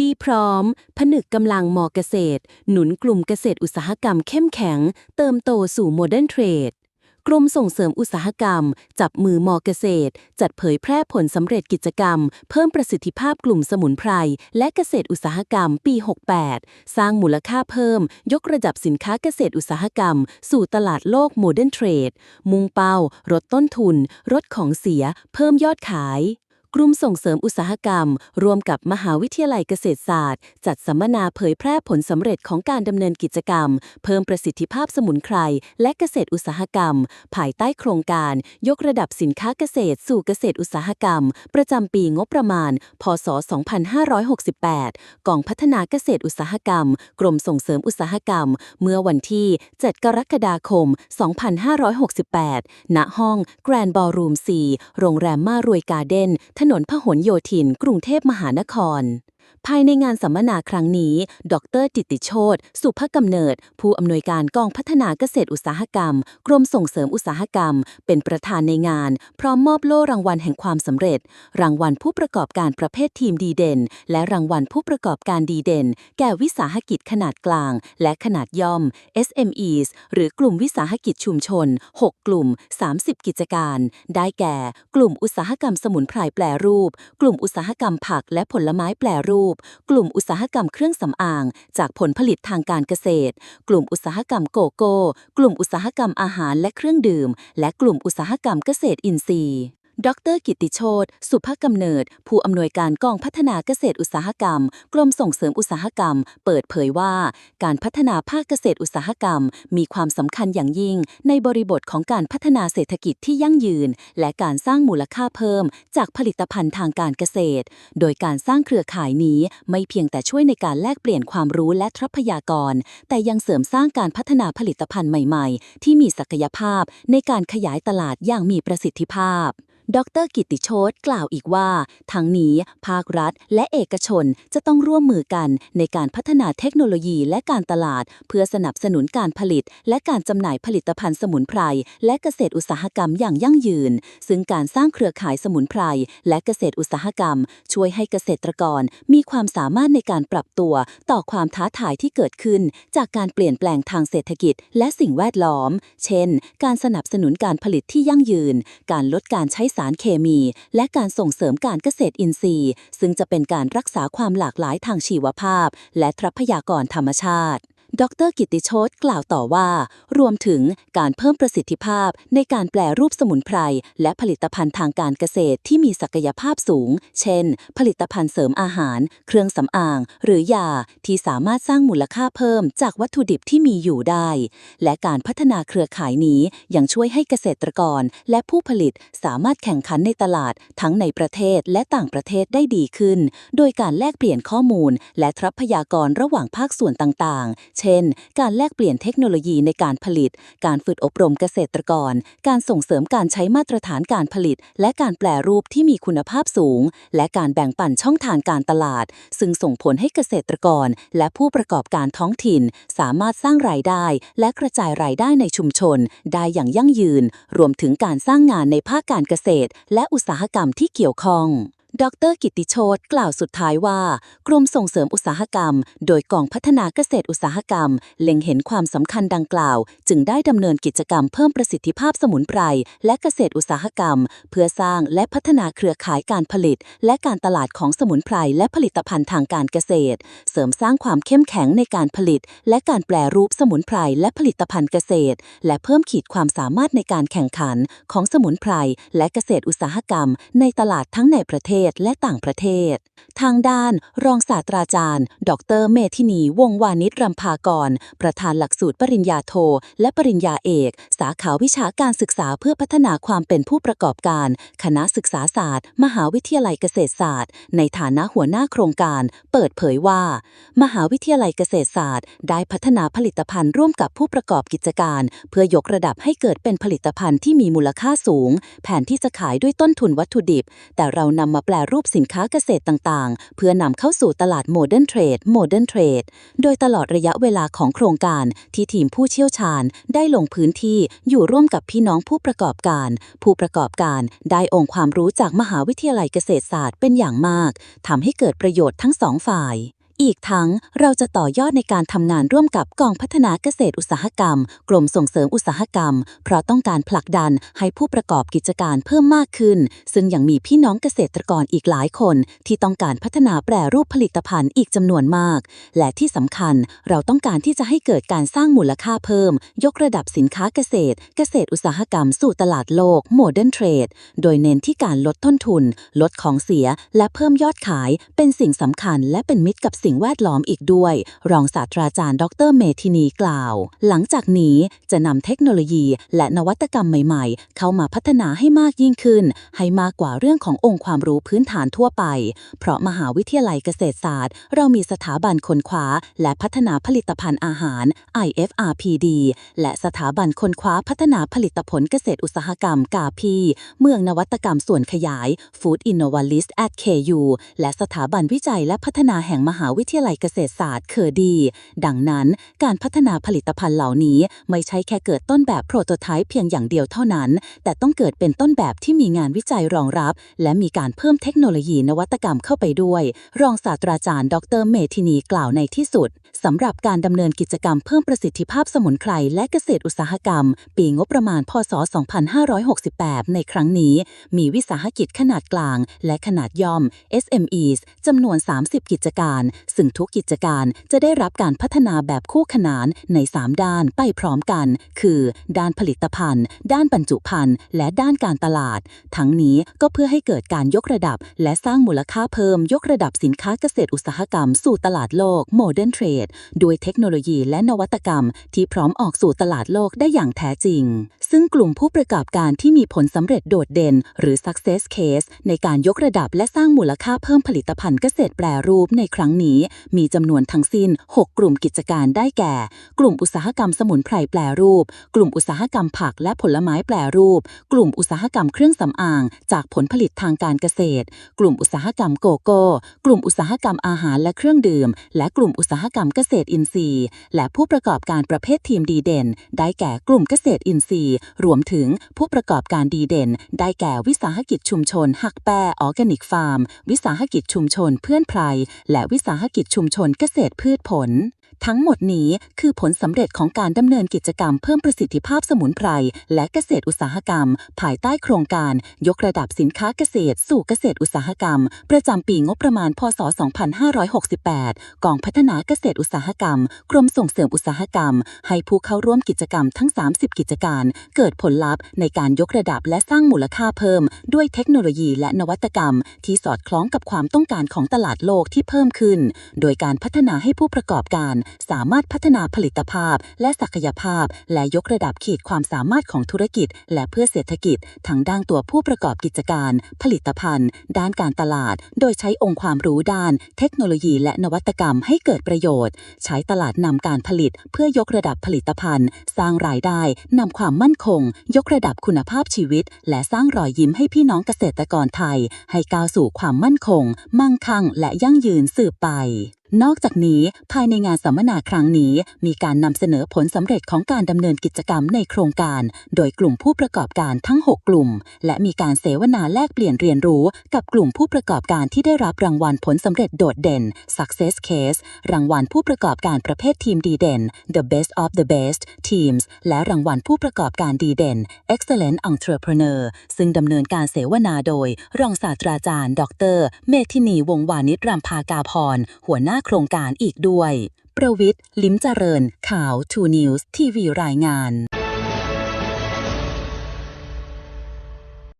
ดีพร้อม ผนึกกำลังมอเกษตร หนุนกลุ่มเกษตรอุตสาหกรรมเข้มแข็ง เติมโตสู่โมเดิร์นเทรดกรมส่งเสริมอุตสาหกรรม จับมือมอเกษตร จัดเผยแพร่ผลสำเร็จกิจกรรม เพิ่มประสิทธิภาพกลุ่มสมุนไพร และเกษตรอุตสาหกรรมปี 68 สร้างมูลค่าเพิ่ม ยกระดับสินค้าเกษตรอุตสาหกรรม สู่ตลาดโลกโมเดิร์นเทรดมุ่งเป้าลดต้นทุนลดของเสีย เพิ่มยอดขาย กลุ่มส่งเสริมอุตสาหกรรม ร่วมกับมหาวิทยาลัยเกษตรศาสตร์ จัดสัมมนาเผยแพร่ผลสำเร็จของการดำเนินกิจกรรม เพิ่มประสิทธิภาพสมุนไพรและเกษตรอุตสาหกรรม ภายใต้โครงการ ยกระดับสินค้าเกษตร สู่เกษตรอุตสาหกรรม ประจำปีงบประมาณ พศ 2568 กองพัฒนาเกษตรอุตสาหกรรม กรมส่งเสริมอุตสาหกรรม เมื่อวันที่ 7 กรกฎาคม 2568 ณ ห้อง Grand Ballroom 4 โรงแรมมารวยการ์เด้นถนนพหลโยธิน กรุงเทพมหานคร ภายในงานสัมมนาครั้งนี้ ดร จิตติโชตสุภกำเนิด ผู้อำนวยการกองพัฒนาเกษตรอุตสาหกรรม กรมส่งเสริมอุตสาหกรรม เป็นประธานในงาน พร้อมมอบโล่รางวัลแห่งความสำเร็จ รางวัลผู้ประกอบการประเภททีมดีเด่น และรางวัลผู้ประกอบการดีเด่น แก่วิสาหกิจขนาดกลาง และขนาดย่อม SMEs หรือกลุ่มวิสาหกิจชุมชน 6 กลุ่ม 30 กิจการ ได้แก่ กลุ่มอุตสาหกรรมสมุนไพรแปรรูป กลุ่มอุตสาหกรรมผักและผลไม้แปรรูปกลุ่มอุตสาหกรรมเครื่องสำอาง จากผลผลิตทางการเกษตร กลุ่มอุตสาหกรรมโกโก้ กลุ่มอุตสาหกรรมอาหารและเครื่องดื่ม และกลุ่มอุตสาหกรรมเกษตรอินทรีย์ ดร กิติโชตสุภกำเนิด ผู้อำนวยการกองพัฒนาเกษตรอุตสาหกรรม กรมส่งเสริมอุตสาหกรรม เปิดเผยว่า การพัฒนาภาคเกษตรอุตสาหกรรม มีความสำคัญอย่างยิ่ง ในบริบทของการพัฒนาเศรษฐกิจที่ยั่งยืน และการสร้างมูลค่าเพิ่ม จากผลิตภัณฑ์ทางการเกษตร โดยการสร้างเครือข่ายนี้ไม่เพียงแต่ช่วยในการแลกเปลี่ยนความรู้และทรัพยากร แต่ยังเสริมสร้างการพัฒนาผลิตภัณฑ์ใหม่ ๆ ที่มีศักยภาพในการขยายตลาดอย่างมีประสิทธิภาพ ดรกิติโชตกล่าวอีกว่า ทั้งนี้ภาครัฐและเอกชนจะต้องร่วมมือกันในการพัฒนาเทคโนโลยีและการตลาด เพื่อสนับสนุนการผลิต และการจำหน่ายผลิตภัณฑ์สมุนไพร และเกษตรอุตสาหกรรมอย่างยั่งยืน ซึ่งการสร้างเครือข่ายสมุนไพร และเกษตรอุตสาหกรรม ช่วยให้เกษตรกรมีความสามารถในการปรับตัวต่อความท้าทายที่เกิดขึ้น จากการเปลี่ยนแปลงทางเศรษฐกิจ และสิ่งแวดล้อม เช่น การสนับสนุนการผลิตที่ยั่งยืน การลดการใช้สารเคมี และการส่งเสริมการเกษตรอินทรีย์ ซึ่งจะเป็นการรักษาความหลากหลายทางชีวภาพ และทรัพยากรธรรมชาติ ดรกิติโชตกล่าวต่อว่า รวมถึงการเพิ่มประสิทธิภาพในการแปลรูปสมุนไพร และผลิตภัณฑ์ทางการเกษตรที่มีศักยภาพสูง เช่น ผลิตภัณฑ์เสริมอาหาร เครื่องสำอาง หรือยาที่สามารถสร้างมูลค่าเพิ่มจากวัตถุดิบที่มีอยู่ได้ และการพัฒนาเครือข่ายนี้ยังช่วยให้เกษตรกรและผู้ผลิตสามารถแข่งขันในตลาดทั้งในประเทศและต่างประเทศได้ดีขึ้น โดยการแลกเปลี่ยนข้อมูล และทรัพยากรระหว่างภาคส่วนต่างๆเช่น การแลกเปลี่ยนเทคโนโลยีในการผลิต การฝึกอบรมเกษตรกร การส่งเสริมการใช้มาตรฐานการผลิต และการแปลรูปที่มีคุณภาพสูง และการแบ่งปันช่องทางการตลาด ซึ่งส่งผลให้เกษตรกร และผู้ประกอบการท้องถิ่น สามารถสร้างรายได้ และกระจายรายได้ในชุมชน ได้อย่างยั่งยืน รวมถึงการสร้างงานในภาคการเกษตร และอุตสาหกรรมที่เกี่ยวข้อง ดร กิติโชตกล่าวสุดท้ายว่า กรมส่งเสริมอุตสาหกรรม โดยกองพัฒนาเกษตรอุตสาหกรรม เล็งเห็นความสำคัญดังกล่าว จึงได้ดำเนินกิจกรรมเพิ่มประสิทธิภาพสมุนไพรและเกษตรอุตสาหกรรม เพื่อสร้างและพัฒนาเครือข่ายการผลิต และการตลาดของสมุนไพรและผลิตภัณฑ์ทางการเกษตร เสริมสร้างความเข้มแข็งในการผลิต และการแปลรูปสมุนไพรและผลิตภัณฑ์เกษตร และเพิ่มขีดความสามารถในการแข่งขันของสมุนไพรและเกษตรอุตสาหกรรม ในตลาดทั้งในประเทศและต่างประเทศ ทางด้านรองศาสตราจารย์ ดรเมธินี วงวานิชรำพากร ประธานหลักสูตรปริญญาโท และปริญญาเอก สาขาวิชาการศึกษาเพื่อพัฒนาความเป็นผู้ประกอบการ คณะศึกษาศาสตร์ มหาวิทยาลัยเกษตรศาสตร์ ในฐานะหัวหน้าโครงการ เปิดเผยว่า มหาวิทยาลัยเกษตรศาสตร์ ได้พัฒนาผลิตภัณฑ์ร่วมกับผู้ประกอบกิจการ เพื่อยกระดับให้เกิดเป็นผลิตภัณฑ์ที่มีมูลค่าสูง แผนที่จะขายด้วยต้นทุนวัตถุดิบ แต่เรานำมาแปลลรูปสินค้าเกษตรต่างๆ เพื่อนำเข้าสู่ตลาดโมเดิร์นเทรดโมเดิร์นเทรดโดยตลอดระยะเวลาของโครงการที่ทีมผู้เชี่ยวชาญได้ลงพื้นที่อยู่ร่วมกับพี่น้องผู้ประกอบการ ผู้ประกอบการได้องค์ความรู้จากมหาวิทยาลัยเกษตรศาสตร์เป็นอย่างมากทำให้เกิดประโยชน์ทั้งสองฝ่าย อีกทั้งเราจะต่อยอดในการทำงานร่วมกับกองพัฒนาเกษตรอุตสาหกรรมกรมส่งเสริมอุตสาหกรรม เพราะต้องการผลักดันให้ผู้ประกอบกิจการเพิ่มมากขึ้น ซึ่งยังมีพี่น้องเกษตรกรอีกหลายคน ที่ต้องการพัฒนาแปรรูปผลิตภัณฑ์อีกจำนวนมาก และที่สำคัญเราต้องการที่จะให้เกิดการสร้างมูลค่าเพิ่ม ยกระดับสินค้าเกษตร เกษตรอุตสาหกรรมสู่ตลาดโลกโมเดิร์นเทรดโดยเน้นที่การลดต้นทุน ลดของเสีย และเพิ่มยอดขาย เป็นสิ่งสำคัญและเป็นมิตรกับสิ่งแวดล้อมอีกด้วย รองศาสตราจารย์ ดรเมธินีกล่าว หลังจากนี้จะนำเทคโนโลยีและนวัตกรรมใหม่ ๆ เข้ามาพัฒนาให้มากยิ่งขึ้น ให้มากกว่าเรื่องขององค์ความรู้พื้นฐานทั่วไป เพราะมหาวิทยาลัยเกษตรศาสตร์ เรามีสถาบันค้นคว้า และพัฒนาผลิตภัณฑ์อาหาร IFRPD และสถาบันค้นคว้าพัฒนาผลิตผลเกษตรอุตสาหกรรมกาพีเมืองนวัตกรรมส่วนขยาย Food Innovalist at KU และสถาบันวิจัยและพัฒนาแห่งมหาวิทยาลัยเกษตรศาสตร์เคอร์ดี ดังนั้นการพัฒนาผลิตภัณฑ์เหล่านี้ไม่ใช่แค่เกิดต้นแบบโปรโตไทป์เพียงอย่างเดียวเท่านั้น แต่ต้องเกิดเป็นต้นแบบที่มีงานวิจัยรองรับ และมีการเพิ่มเทคโนโลยีนวัตกรรมเข้าไปด้วย รองศาสตราจารย์ ดรเมธินีกล่าวในที่สุดสำหรับการดำเนินกิจกรรมเพิ่มประสิทธิภาพสมุนไพรและเกษตรอุตสาหกรรม ปีงบประมาณ พศ 2568 ในครั้งนี้ มีวิสาหกิจขนาดกลาง และขนาดย่อม SMEs จำนวน 30 กิจการซึ่งทุกกิจการจะได้รับการพัฒนาแบบคู่ขนานใน 3 ด้านไปพร้อมกัน คือ ด้านผลิตภัณฑ์ ด้านบรรจุภัณฑ์ และด้านการตลาด ทั้งนี้ก็เพื่อให้เกิดการยกระดับ และสร้างมูลค่าเพิ่มยกระดับสินค้าเกษตรอุตสาหกรรมสู่ตลาดโลก Modern Trade ด้วยเทคโนโลยีและนวัตกรรม ที่พร้อมออกสู่ตลาดโลกได้อย่างแท้จริง ซึ่งกลุ่มผู้ประกอบการที่มีผลสำเร็จโดดเด่น หรือ success case ในการยกระดับและสร้างมูลค่าเพิ่มผลิตภัณฑ์เกษตรแปรรูปในครั้งนี้มีจำนวนทั้งสิ้น 6 กลุ่มกิจการได้แก่ กลุ่มอุตสาหกรรมสมุนไพรแปรรูป กลุ่มอุตสาหกรรมผักและผลไม้แปรรูป กลุ่มอุตสาหกรรมเครื่องสำอาง จากผลผลิตทางการเกษตร กลุ่มอุตสาหกรรมโกโก้ กลุ่มอุตสาหกรรมอาหารและเครื่องดื่ม และกลุ่มอุตสาหกรรมเกษตรอินทรีย์ และผู้ประกอบการประเภททีมดีเด่น ได้แก่กลุ่มเกษตรอินทรีย์ รวมถึงผู้ประกอบการดีเด่น ได้แก่วิสาหกิจชุมชน หักแปรออร์แกนิกฟาร์ม วิสาหกิจชุมชนเพื่อนไพรและวิสาหกิจชุมชนเกษตรพืชผล ทั้งหมดนี้คือผลสำเร็จของการดำเนินกิจกรรมเพิ่มประสิทธิภาพสมุนไพร และเกษตรอุตสาหกรรม ภายใต้โครงการยกระดับสินค้าเกษตร สู่เกษตรอุตสาหกรรม ประจำปีงบประมาณ พศ 2568 กองพัฒนาเกษตรอุตสาหกรรม กรมส่งเสริมอุตสาหกรรม ให้ผู้เข้าร่วมกิจกรรมทั้ง 30 กิจการ เกิดผลลัพธ์ในการยกระดับและสร้างมูลค่าเพิ่ม ด้วยเทคโนโลยีและนวัตกรรม ที่สอดคล้องกับความต้องการของตลาดโลกที่เพิ่มขึ้น โดยการพัฒนาให้ผู้ประกอบการสามารถพัฒนาผลิตภาพ และศักยภาพ และยกระดับขีดความสามารถของธุรกิจ และเพื่อเศรษฐกิจทั้งด้านตัวผู้ประกอบกิจการ ผลิตภัณฑ์ ด้านการตลาด โดยใช้องค์ความรู้ด้าน เทคโนโลยีและนวัตกรรมให้เกิดประโยชน์ ใช้ตลาดนำการผลิต เพื่อยกระดับผลิตภัณฑ์ สร้างรายได้นำความมั่นคง ยกระดับคุณภาพชีวิต และสร้างรอยยิ้มให้พี่น้องเกษตรกรไทย ให้ก้าวสู่ความมั่นคง มั่งคั่ง และยั่งยืนสืบไป นอกจากนี้ภายในงานสัมมนาครั้งนี้ มีการนำเสนอผลสำเร็จของการดำเนินกิจกรรมในโครงการ โดยกลุ่มผู้ประกอบการทั้ง 6 กลุ่ม และมีการเสวนาแลกเปลี่ยนเรียนรู้ กับกลุ่มผู้ประกอบการที่ได้รับรางวัลผลสำเร็จโดดเด่น Success Case รางวัลผู้ประกอบการประเภททีมดีเด่น The Best of the Best Teams และรางวัลผู้ประกอบการดีเด่น Excellent Entrepreneur ซึ่งดำเนินการเสวนาโดย รองศาสตราจารย์ ดร เมธินีวงวานิชรำพากาพรหัวหน้าโครงการอีกด้วย ประวิทย์ ลิ้มเจริญ ข่าว 2 News ทีวีรายงาน